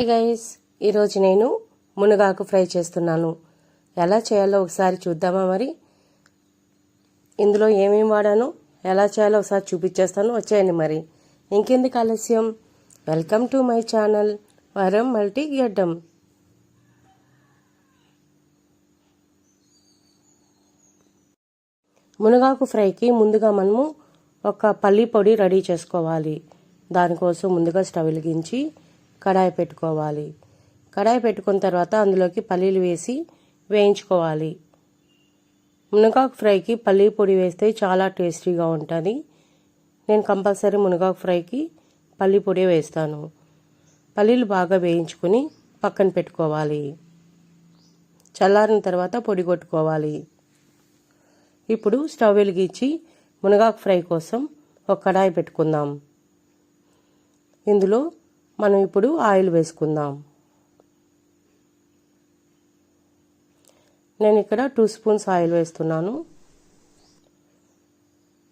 Hi guys ఈరోజు నేను మునగాకు ఫ్రై చేస్తున్నాను. ఎలా చేయాలో ఒకసారి చూద్దామా మరి? ఇందులో ఏమేమి వాడాను ఎలా చేయాలో ఒకసారి చూపించేస్తాను. వచ్చేయండి మరి. ఇంకెందుకు ఆలస్యం? వెల్కమ్ టు మై ఛానల్ వరం మల్టీ గడ్డం. మునగాకు ఫ్రైకి ముందుగా మనము ఒక పల్లి పొడి రెడీ చేసుకోవాలి. దానికోసం ముందుగా స్టవ్ వెలిగించి కడాయి పెట్టుకోవాలి. కడాయి పెట్టుకున్న తర్వాత అందులోకి పల్లీలు వేసి వేయించుకోవాలి. మునగాకు ఫ్రైకి పల్లీ పొడి వేస్తే చాలా టేస్టీగా ఉంటుంది. నేను కంపల్సరీ మునగాకు ఫ్రైకి పల్లి పొడి వేస్తాను. పల్లీలు బాగా వేయించుకుని పక్కన పెట్టుకోవాలి. చల్లారిన తర్వాత పొడి కొట్టుకోవాలి. ఇప్పుడు స్టవ్ వెలిగించి మునగాకు ఫ్రై కోసం ఒక కడాయి పెట్టుకుందాం. ఇందులో మనం ఇప్పుడు ఆయిల్ వేసుకుందాం. నేను ఇక్కడ టూ స్పూన్స్ ఆయిల్ వేస్తున్నాను.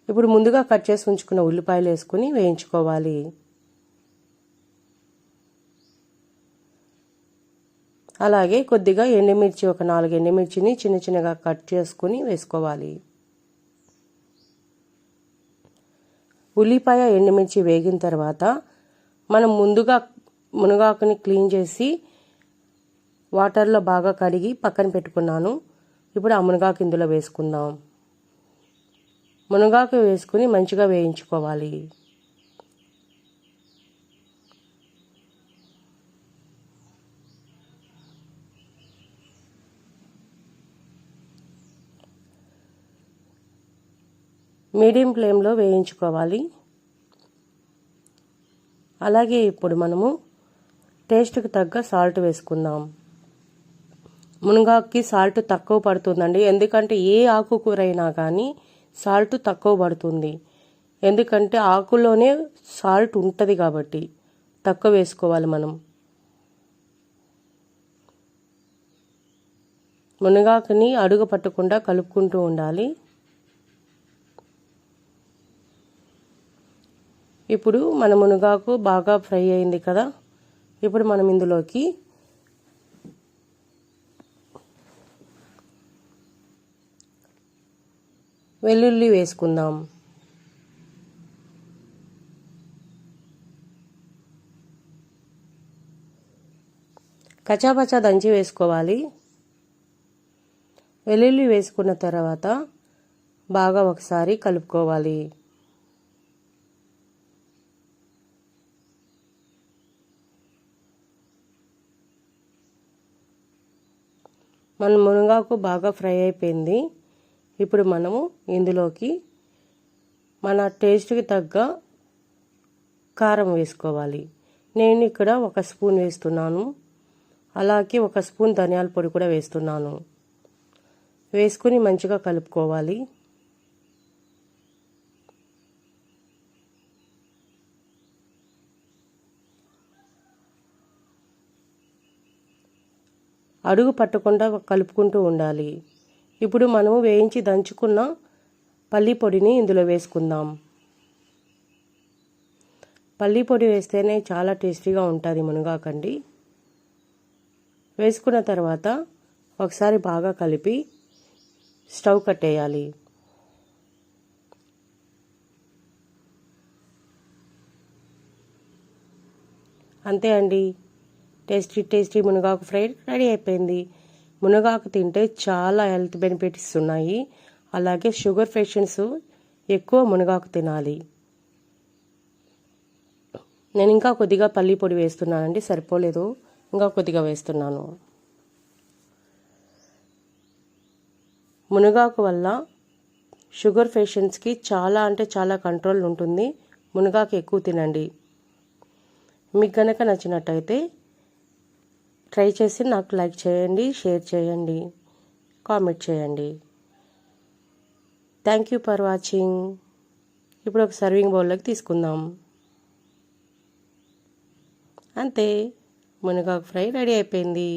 ఇప్పుడు ముందుగా కట్ చేసి ఉంచుకున్న ఉల్లిపాయలు వేసుకుని వేయించుకోవాలి. అలాగే కొద్దిగా ఎండుమిర్చి ఒక నాలుగు ఎండుమిర్చిని చిన్న చిన్నగా కట్ చేసుకుని వేసుకోవాలి. ఉల్లిపాయ ఎండుమిర్చి వేగిన తర్వాత మనం ముందుగా మునగాకుని క్లీన్ చేసి వాటర్లో బాగా కడిగి పక్కన పెట్టుకున్నాను. ఇప్పుడు ఆ మునగాకు ఇందులో వేసుకుందాం. మునగాకు వేసుకుని మంచిగా వేయించుకోవాలి. మీడియం ఫ్లేమ్లో వేయించుకోవాలి. అలాగే ఇప్పుడు మనము టేస్ట్కి తగ్గ సాల్ట్ వేసుకుందాం. మునగాకి సాల్ట్ తక్కువ పడుతుందండి. ఎందుకంటే ఏ ఆకుకూర అయినా కానీ సాల్ట్ తక్కువ పడుతుంది. ఎందుకంటే ఆకులోనే సాల్ట్ ఉంటుంది కాబట్టి తక్కువ వేసుకోవాలి మనం. మునగాకుని అడుగు పట్టకుండా కలుపుకుంటూ ఉండాలి. ఇప్పుడు మన మునగాకు బాగా ఫ్రై అయింది కదా? ఇప్పుడు మనం ఇందులోకి వెల్లుల్లి వేసుకుందాం. కచాపచా దంచి వేసుకోవాలి. వెల్లుల్లి వేసుకున్న తర్వాత బాగా ఒకసారి కలుపుకోవాలి. మన మునగాకు బాగా ఫ్రై అయిపోయింది. ఇప్పుడు మనము ఇందులోకి మన టేస్ట్కి తగ్గ కారం వేసుకోవాలి. నేను ఇక్కడ ఒక స్పూన్ వేస్తున్నాను. అలాగే ఒక స్పూన్ ధనియాల పొడి కూడా వేస్తున్నాను. వేసుకుని మంచిగా కలుపుకోవాలి. అడుగు పట్టకుండా కలుపుకుంటూ ఉండాలి. ఇప్పుడు మనము వేయించి దంచుకున్న పల్లి పొడిని ఇందులో వేసుకుందాం. పల్లి పొడి వేస్తేనే చాలా టేస్టీగా ఉంటుంది మునగాకండి. వేసుకున్న తర్వాత ఒకసారి బాగా కలిపి స్టవ్ కట్టేయాలి. అంతే అండి. టేస్టీ టేస్టీ మునగాకు ఫ్రై రెడీ అయిపోయింది. మునగాకు తింటే చాలా హెల్త్ బెనిఫిట్స్ ఉన్నాయి. అలాగే షుగర్ పేషెంట్స్ ఎక్కువ మునగాకు తినాలి. నేను ఇంకా కొద్దిగా పల్లి పొడి వేస్తున్నానండి సరిపోలేదు. ఇంకా కొద్దిగా వేస్తున్నాను. మునగాకు వల్ల షుగర్ పేషెంట్స్కి చాలా అంటే చాలా కంట్రోల్ ఉంటుంది. మునగాకు ఎక్కువ తినండి. మీకు కనుక నచ్చినట్టయితే ట్రై చేసి నాకు లైక్ చేయండి షేర్ చేయండి కామెంట్ చేయండి. థ్యాంక్ యూ ఫర్ వాచింగ్ ఇప్పుడు ఒక సర్వింగ్ బౌల్లోకి తీసుకుందాం. అంతే మునగాకు ఫ్రై రెడీ అయిపోయింది.